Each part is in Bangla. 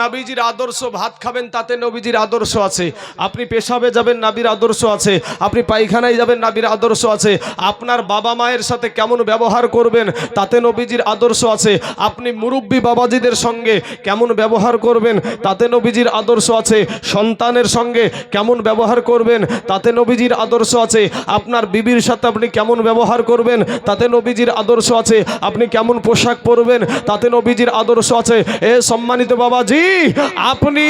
নাবিজির আদর্শ ভাত খাবেন, তাতে নবীজির আদর্শ আছে। আপনি পেশাবে যাবেন, নাবির আদর্শ আছে। আপনি পায়খানায় যাবেন, নাবির আদর্শ আছে। আপনার বাবা মায়ের সাথে কেমন ব্যবহার করবেন, তাতে নবীজির আদর্শ আছে। আপনি মুরব্বী বাবাজিদের সঙ্গে কেমন ব্যবহার করবেন, তাতে নবীজির আদর্শ আছে। সন্তানের সঙ্গে কেমন ব্যবহার করবেন, তাতে নবীজির আদর্শ আছে। আপনার বিবির সাথে আপনি কেমন ব্যবহার করবেন, তাতে নবীজির আদর্শ আছে। আপনি কেমন পোশাক পরবেন, তাতে নবীজির আদর্শ আছে। এ সম্মানিত বাবাজি আপনি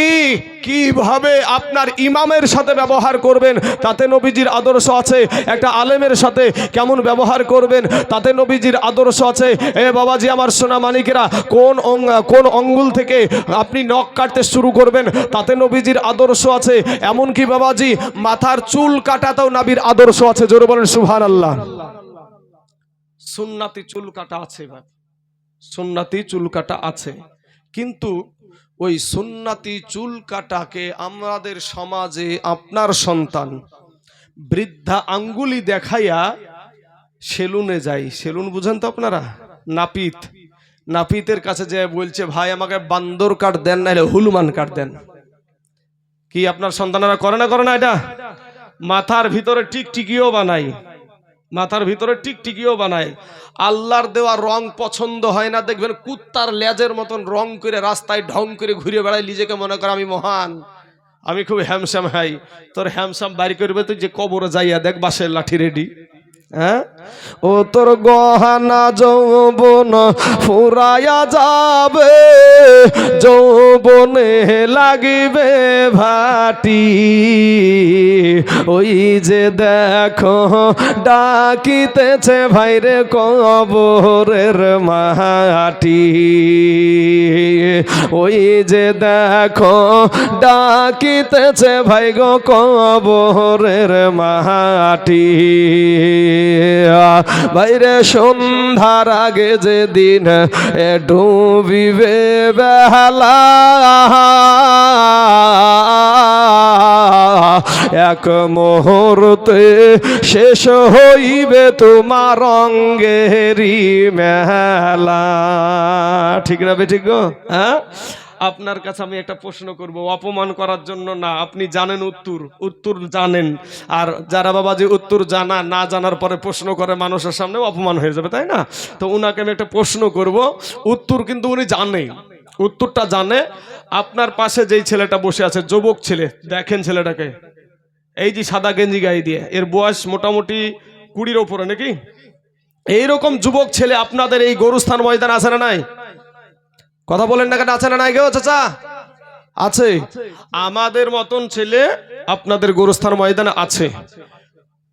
কীভাবে আপনার ইমামের সাথে ব্যবহার করবেন? তাতে নবীজির আদর্শ আছে। একটা আলেমের সাথে কেমন ব্যবহার করবেন? তাতে নবীজির আদর্শ আছে। এ বাবাজি, আমার সোনা মানিকেরা, কোন কোন অঙ্গুল থেকে আপনি নখ কাটতে শুরু করবেন? তাতে নবীজির আদর্শ আছে। এমনকি বাবাজি, মাথার চুল কাটাতেও নাবির আদর্শ আছে। জোরে বলেন সুহান আল্লাহ সুন্নাতি চুল কাটা আছে সুন্নাতি চুল কাটা আছে। কিন্তু ওই সুন্নাতি চুল কাটাকে আমাদের সমাজে আপনার সন্তান। বৃদ্ধা আঙ্গুলি দেখাইয়া সেলুনে যাই সেলুন বুঝেন তো আপনারা? নাপিত। নাপিতের কাছে যে বলছে, ভাই, আমাকে বান্দর কাঠ দেন নাহলে হুলুমান কাট দেন। কি আপনার সন্তানেরা করে না করে না এটা? মাথার ভিতরে টিকটিকিও বানাই মাথার ভিতরে টিকটিকিও বানায়। আল্লাহর দেওয়া রং পছন্দ হয় না, দেখবেন কুত্তার লেজের মতন রং করে রাস্তায় ঢং করে ঘুরে বেড়ায়, নিজেকে মনে করে আমি মহান। আমি খুব হ্যামস্যাম হাই। তোর হ্যামশ্যাম বাড়ি করবে, তুই যে কবর যাইয়া দেখ বাসের লাঠি রেডি হ্যাঁ? ও তোর গহানা যৌবন ফুরায়া যাবে, যৌবনে লাগিবে ভাটি। ওই যে দেখো, ডাকিতেছে ভাইরে কবরের মাটি। ওই যে দেখো, ডাকিতেছে ভাই গো কবরের মাটি। বাইরে সন্ধ্যার আগে যে দিন এ ডুবিবে বেহালা, এক মুহূর্তে শেষ হইবে তোমার রঙ্গেরি মেলা। ঠিক না ঠিক গো? হ্যাঁ? আপনার কাছে আমি একটা প্রশ্ন করব, অপমান করার জন্য না, আপনি জানেন উত্তর উত্তর জানেন। আর যারা বাবা যে উত্তর জানা, না জানার পরে প্রশ্ন করে, মানুষের সামনে অপমান হয়ে যাবে, তাই না? তো উনাকে আমি একটা প্রশ্ন করব, উত্তর কিন্তু উনি জানে উত্তরটা জানে, আপনার পাশে যেই ছেলেটা বসে আছে, যুবক ছেলে, দেখেন ছেলেটাকে। এই যে সাদা গেঞ্জি গায়ে দিয়ে, এর বয়স মোটামুটি কুড়ির ওপরে নাকি? এইরকম যুবক ছেলে আপনাদের এই গরুস্থান ময়দান আছে না নাই? কথা বলেন না কেন, আছে না নাই চাচা? আছে। আমাদের মতন ছেলে আপনাদের গরুস্থান ময়দানে আছে।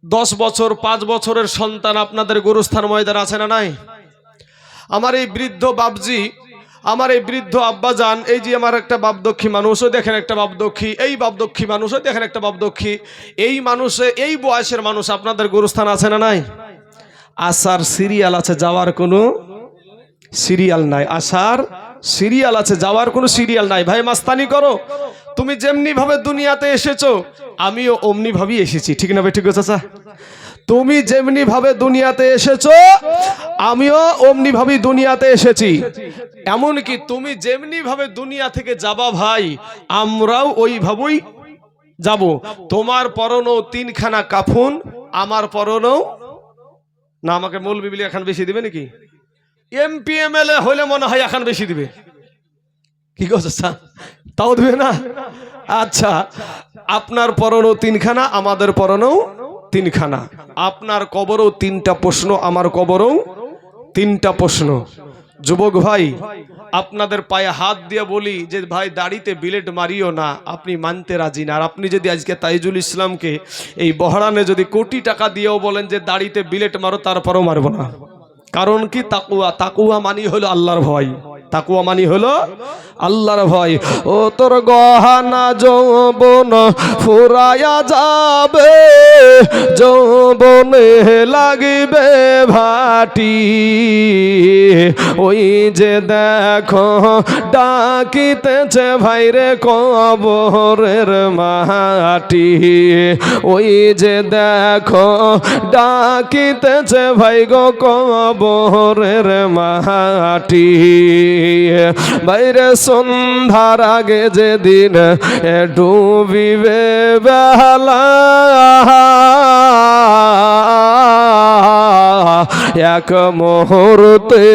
দশ বছর, পাঁচ বছরের সন্তান আপনাদের গরুস্থান ময়দান আছে না নাই? আমার এই বৃদ্ধ বাবজি আমার এই বৃদ্ধ আব্বাজান, এই যে আমার একটা বাপদক্ষী মানুষও দেখেন একটা বাপদক্ষী, এই বাপদক্ষী মানুষও দেখেন একটা বাপদক্ষী, এই মানুষে, এই বয়সের মানুষ আপনাদের গরুস্থান আছে না নাই? আসার সিরিয়াল আছে, যাওয়ার কোনো সিরিয়াল নাই। আসার সিরিয়াল আছে, যাওয়ার কোনো সিরিয়াল নাই। ভাই, মাস্তানি করো। তুমি যেমনি ভাবে দুনিয়াতে এসেছ, আমিও অমনি ভাবেই এসেছি। ঠিক না ভাই, ঠিক আছে চাচা? তুমি যেমনি ভাবে দুনিয়াতে এসেছ, আমিও অমনি ভাবেই দুনিয়াতে এসেছি। এমনকি তুমি যেমনি ভাবে দুনিয়া থেকে যাবা ভাই, আমরাও ওইভাবেই যাব। তোমার পরনও তিনখানা কাফুন, আমার পরনও না, আমাকে মূল বিবলি এখন বেশি দিবে নাকি? এমপি এমএলএ হলে মনে হয় এখন বেশি দিবে। কি করছে স্যার? তাও দিবে না? আচ্ছা আপনার পরনও তিনখানা, আমাদের পরনও তিনখানা। আপনার কবরও তিনটা প্রশ্ন, আমার কবরও তিনটা প্রশ্ন। যুবক ভাই, আপনাদের পায়ে হাত দিয়ে বলি যে ভাই, দাড়িতে বিলেট মারিও না, আপনি মানতে রাজি না। আর আপনি যদি আজকে তাইজুল ইসলামকে এই বহরানে যদি কোটি টাকা দিয়েও বলেন যে দাড়িতে বিলেট মারো, তারপরও মারবো না। কারণ কি তাকুয়া? তাকুয়া মানি হলো আল্লাহর ভয়। তাকুয়া মানি হলো আল্লাহর ভয়। ও তোর গহানা যৌবন ফুরায়া যাবে, যৌবনে লাগিবে ভাটি। ওই যে দেখো ডাকিতেছে ভাইরে কবরের মাটি। ওই যে দেখো ডাকিতেছে ভাই গো কবরের মাটি। বাইরে সন্ধ্যার আগে যেদিন ডুবিবে বেলা, এক মুহূর্তে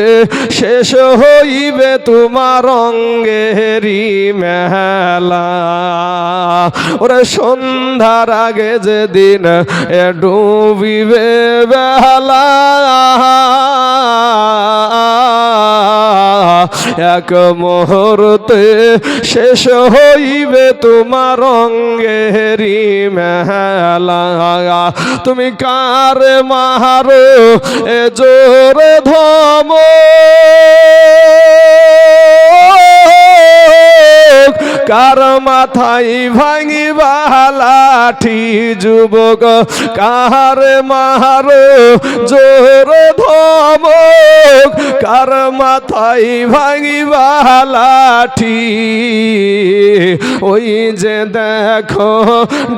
শেষ হইবে তোমার অঙ্গেরি মেলা। ওরে সন্ধ্যার আগে যেদিন ডুবিবে বেলা এক মুহূর্তে শেষ হইবে তোমার অঙ্গেরি মেলা। তুমি কার মারো এ জোর ধম কার মাথায় ভাঙি লাঠি যুবক কার মারো জোর ধমক, কার মাথায় ভাঙি লাঠি ওই যে দেখো,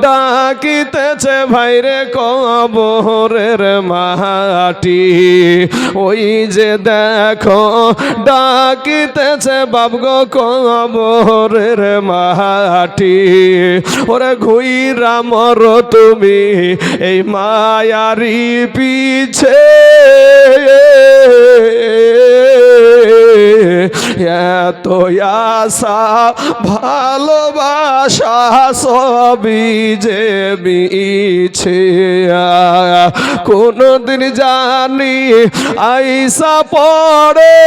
ডাকিতেছে ভাইরে কবরের মাটি। ওই যে দেখো, ডাকিতেছে বাবগো কবরের মাটি। ওরে ঘুইরা মর তুমি, এই মায়ারি পিছে। এত আশা, ভালোবাসা সবই যে মিছে। কোনদিন জানি আইসা পড়ে।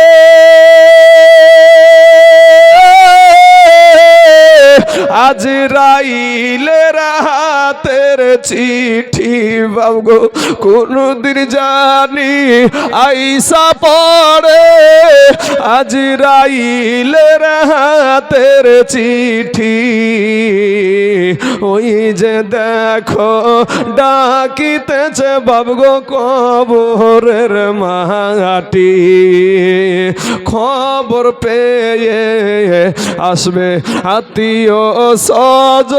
আজ রাইলে রাতের চিঠি বাবগো কোনদিন জানি আইসা পড়ে। আজ রাইলে রাতের চিঠি, ওই যে দেখো ডাকিতেছে বাবগো কবরের মাটি। খবর পেয়ে আসবে আত্মীয় সজ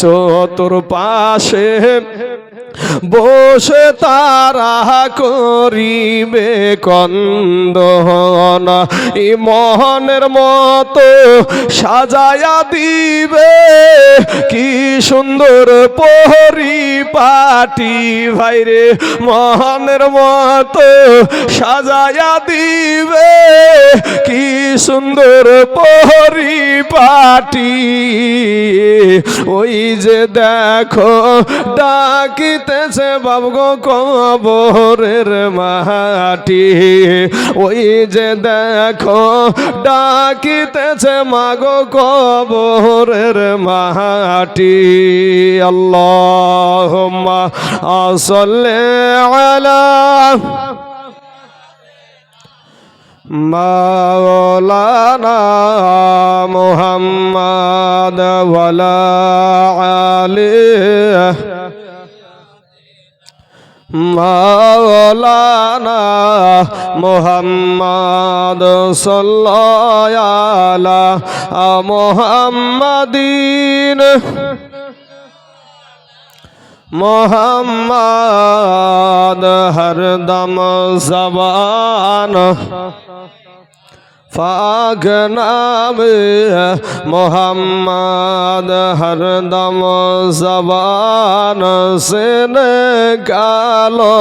চতুর পাশে বসে তারা করিবে কন্দন। এই মোহনের মতো সাজায়া দিবে। কি সুন্দর পহরি পাটি ভাইরে। মোহনের মতো সাজায়া দিবে। কি সুন্দর পহরি পাটি ওই যে দেখো ডাকিতেছে বাবগো কবরের মাটি। ওই যে দেখো, ডাকিতেছে মাগো কবরের মাটি। আল্লাহ আসলে মাওলানা মুহাম্মদ ওয়ালা আলি মাওলানা মোহাম্মদ সাল্লাল্লাহু মুহাম্মাদিন। মোহাম্মদ হরদম জবান। ফাগ নাম মোহাম্মদ হরদম জবান সেন গালো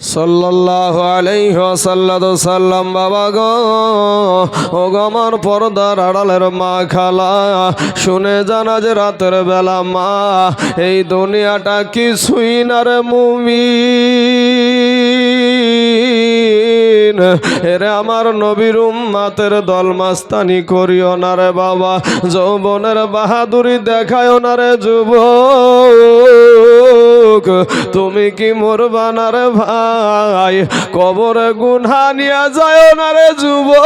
সাল্লাল্লাহু আলাইহি ওয়াসাল্লাম বাবা গো ও গো পর্দার আড়ালের মা খালা শুনে জানা যে রাতের বেলা মা এই দুনিয়াটা কিছুই না রে মুমিন এরে আমার নবীর উম্মাতের দল মাস্তানি করিও না রে বাবা। যৌবনের বাহাদুরি দেখায় না রে যুবক তুমি কি মরবা না রে ভাই? কবরে গুনহা নিয়ে যায় না রে যুবক।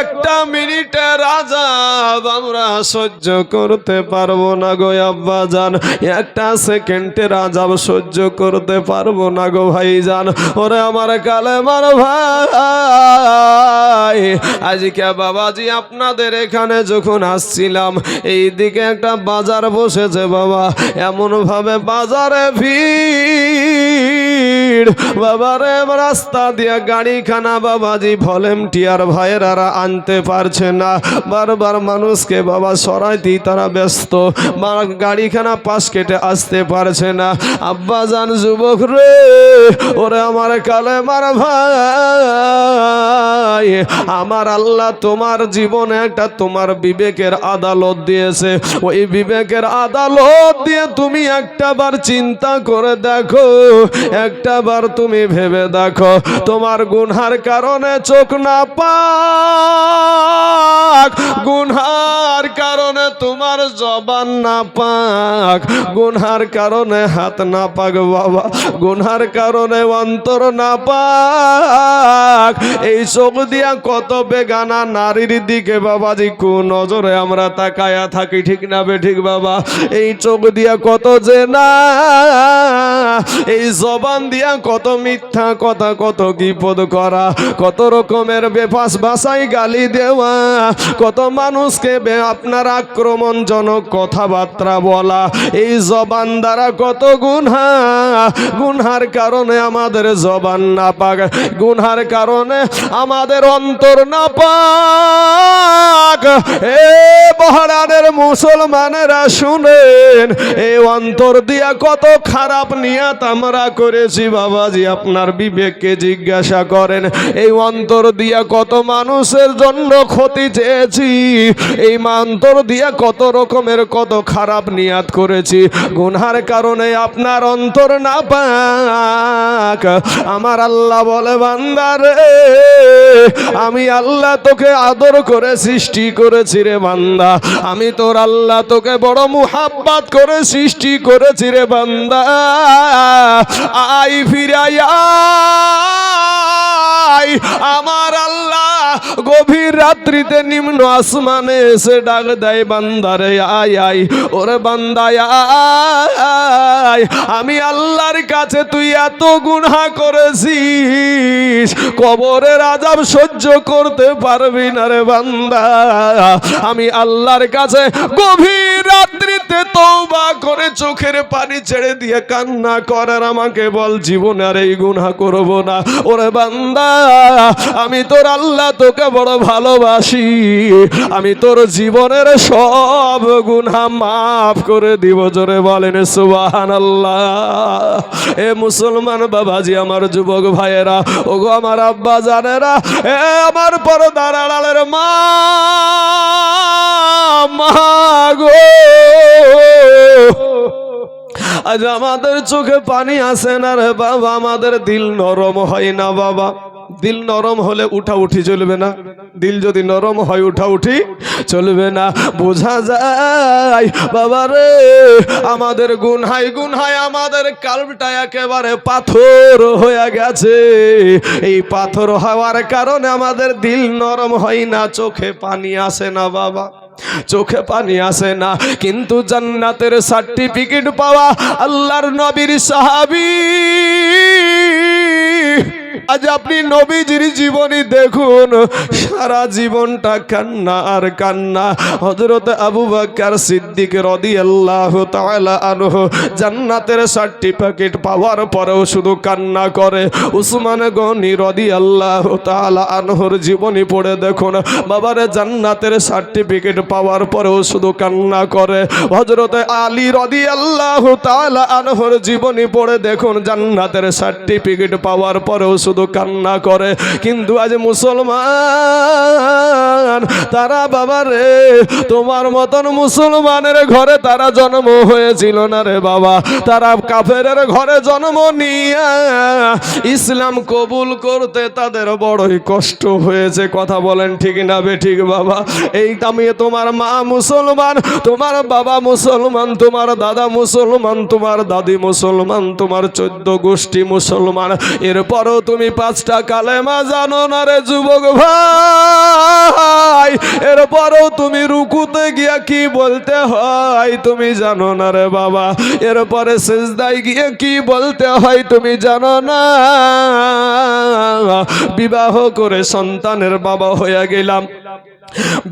একটা মিনিটের আজাব আমরা সহ্য করতে পারব না গো আব্বা জান একটা সেকেন্ডের আজাব সহ্য করতে পারব না গো ভাই জান ওরে আমার কালে মার ভাই। ভাই আজকে বাবাজি, আপনাদের এখানে যখন আসছিলাম এই দিকে একটা বাজার বসেছে বাবা। এমনভাবে বাজারে ভিড়। বাবারে রাস্তা দিয়ে গাড়িখানা বাবাজি ভলেন্টিয়ার ভাইয়েরা আনতে পারছে না। বারবার মানুষকে বাবা সরাইতেই তারা ব্যস্ত। গাড়িখানা পাশ কেটে আসতে পারছে না। আব্বা জান, যুবক রে, ওরে আমার কালে মার ভাই। আমার আল্লাহ তোমার জীবনে একটা তোমার বিবেকের আদালত দিয়েছে। ওই বিবেকের আদালত দিয়ে তুমি একটা বার চিন্তা করে দেখো। একটা বার তুমি ভেবে দেখো, তোমার গুনহার কারণে চোখ না পাক। গুনহার কারণে তোমার জবান না পাক। গুনহার কারণে হাত না পাক, বাবা। গুনহার কারণে অন্তর না পাক। এই চোখ দিয়া কত বেগানা নারীর দিকে, বাবাজি কু নজরে আমরা তাকায়া থাকি, ঠিক না বে, ঠিক, বাবা? এই চোখ দিয়া কত যে না, এই জবান দিয়া কত মিথ্যা কথা, কত বিপদ করা, কত রকমের বেফাস ভাষায় গালি দেওয়া, কত মানুষকে বে- আপনার আক্রমণজনক কথাবার্তা বলা। এই জবান দ্বারা কত গুনহা, গুনহার কারণে আমাদের জবান না পাক গুনহার কারণে আমাদের অন্তর না পাক এ বহরানের মুসলমানেরা শুনেন এই অন্তর দিয়া কত খারাপ নিয়াত আমরা করেছি বাবাজি, আপনার বিবেককে জিজ্ঞাসা করেন, এই অন্তর দিয়া কত মানুষের জন্য ক্ষতি চেয়েছি? এই অন্তর দিয়া কত রকমের কত খারাপ নিয়াত করেছি? গুনহার কারণে আপনার অন্তর না পাক আমার আল্লাহ বলে বান্দারে আমি আল্লাহ তোকে আদর করে সৃষ্টি করেছি রে বান্দা। আমি তোর আল্লাহ তোকে বড় মুহাব্বাত করে সৃষ্টি করেছি রে বান্দা। আই ফিরাইয়া আমার আল্লাহ গভীর রাত্রিতে নিম্ন আসমানে এসে ডাক দেয়, বান্দারে, আয় আয়, ওরে বান্দায় আমি আল্লাহর কাছে তুই এত গুনাহ করেছিস, কবরের আজাব সহ্য করতে পারবি না রে বান্দা, আমি আল্লাহর কাছে গভীর রাত্রিতে তওবা করে চোখের পানি ছেড়ে দিয়ে কান্না করার আমাকে বল, জীবনে আর এই গুনাহ করব না। ওরে বান্দা, আমি তোর আল্লাহ, তোকে বড় ভালোবাসি। আমি তোর জীবনের সব গুনাহ মাফ করে দিব, জোরে বলেন সুবাহান এ মুসলমান বাবাজি, আমার যুবক ভাইয়েরা, ওগো আমার আব্বা জানেরা, এ আমার পর দাঁড়ালের মা মা গো। আজ আমাদের চোখে পানি আসে না রে বাবা আমাদের দিল নরম হয় না বাবা। দিল নরম হলে উঠা উঠি চলবে না। দিল যদি নরম হয় উঠা উঠি চলবে না। বোঝা যায়, বাবা রে, আমাদের গুনহাই গুনহাই, আমাদের কালটা একেবারে পাথর হয়ে গেছে। এই পাথর হওয়ার কারণে আমাদের দিল নরম হয় না, চোখে পানি আসে না, বাবা। চোখে পানি আসে না, কিন্তু জান্নাতের সার্টিফিকেট পাওয়া আল্লাহর নবীর সাহাবী। আজ আপনি নবীজির জীবনী দেখুন, সারা জীবনটা কান্না আর কান্না। হজরত আবু বাক্কার সিদ্দিক রদি আল্লাহ আনহ জান্নাতের সার্টিফিকেট পাওয়ার পরেও শুধু কান্না করে। উসমান গনি রদি আল্লাহ তাআলা আনহর জীবনী পড়ে দেখুন, বাবারে জান্নাতের সার্টিফিকেট পাওয়ার পরেও শুধু কান্না করে। হজরত আলী রদি আল্লাহ তাআলা আনহর জীবনী পড়ে দেখুন, জান্নাতের সার্টিফিকেট পাওয়ার পরেও শুধু কান্না করে, কিন্তু আজ মুসলমান, তারা বাবা রে, তোমার মতন মুসলমানের ঘরে তারা জন্ম হয়েছিল না রে বাবা। তারা কাফের ঘরে জন্ম নিয়ে ইসলাম কবুল করতে তাদের বড়ই কষ্ট হয়েছে। কথা বলেন ঠিক না বে ঠিক বাবা। এই আমি তোমার মা মুসলমান, তোমার বাবা মুসলমান, তোমার দাদা মুসলমান, তোমার দাদি মুসলমান, তোমার চোদ্দ গোষ্ঠী মুসলমান। এরপরও তুমি তুমি পাঁচটা কালেমা জানো না রে যুবক ভাই? এরপরও তুমি রুকুতে গিয়া কি বলতে হয় তুমি জানো না রে বাবা। এরপরে সেজদায় গিয়ে কি বলতে হয় তুমি জানো না। বিবাহ করে সন্তানের বাবা হয়ে গেলাম।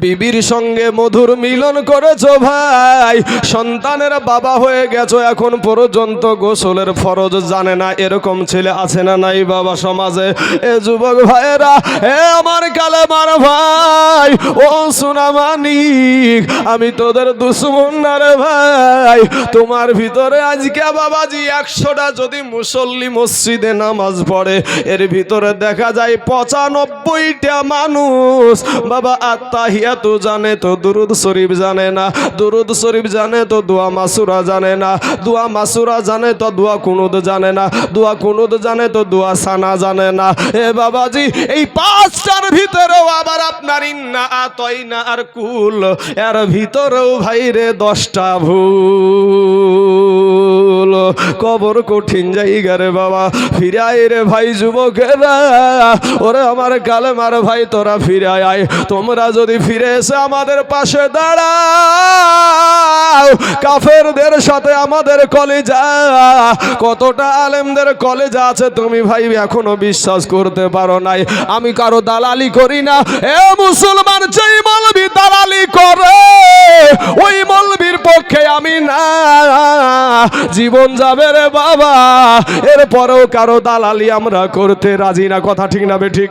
বিবির সঙ্গে মধুর মিলন করেছ ভাই। সন্তানের বাবা হয়ে গেছো এখন পর্যন্ত, গোসলের ফরজ জানে না এরকম ছেলে আছে না নাই বাবা সমাজে। এ যুবক ভাইয়েরা, এ আমার কালেমার ভাই, ও সুনামানিক আমি তোদের দুশ্মন না রে ভাই। তোমার ভিতরে আজকে বাবাজি একশোটা যদি মুসল্লি মসজিদে নামাজ পড়ে, এর ভিতরে দেখা যায় পঁচানব্বইটা মানুষ। বাবা আত্মাহিয়া তো জানে তো দুরুদ শরীফ জানে না, দুরুদ শরীফ জানে তো দোয়া মাসুরা জানে না, দোয়া মাসুরা জানে তো দোয়া কুনুদ জানে না, দোয়া কুনুদ জানে তো দোয়া সানা জানে না। এ বাবাজি, এই পাঁচটার ভিতরেও আবার আপনার ইন্না আতই না আর কুল, এর ভিতরেও ভাই রে দশটা ভুল কবর কঠিন জায়গা রে বাবা। ফিরাই রে ভাই যুবকেরা, ওরে আমার কালে মার ভাই, তোরা ফিরে আয়। তোমরা যদি ফিরে এসে আমাদের পাশে দাঁড়াও, কাফেরদের সাথে আমাদের কলেজা, কতটা আলেমদের কলেজা আছে তুমি ভাই এখনও বিশ্বাস করতে পারো নাই। আমি কারও দালালি করি না। এ মুসলমান, যেই মলবি দালালি করে, ওই মৌলবির পক্ষে আমি না। জীবন যাবে রে বাবা, এরপরেও কারও দালালি আমরা করতে রাজি না। কথা ঠিক না বে ঠিক?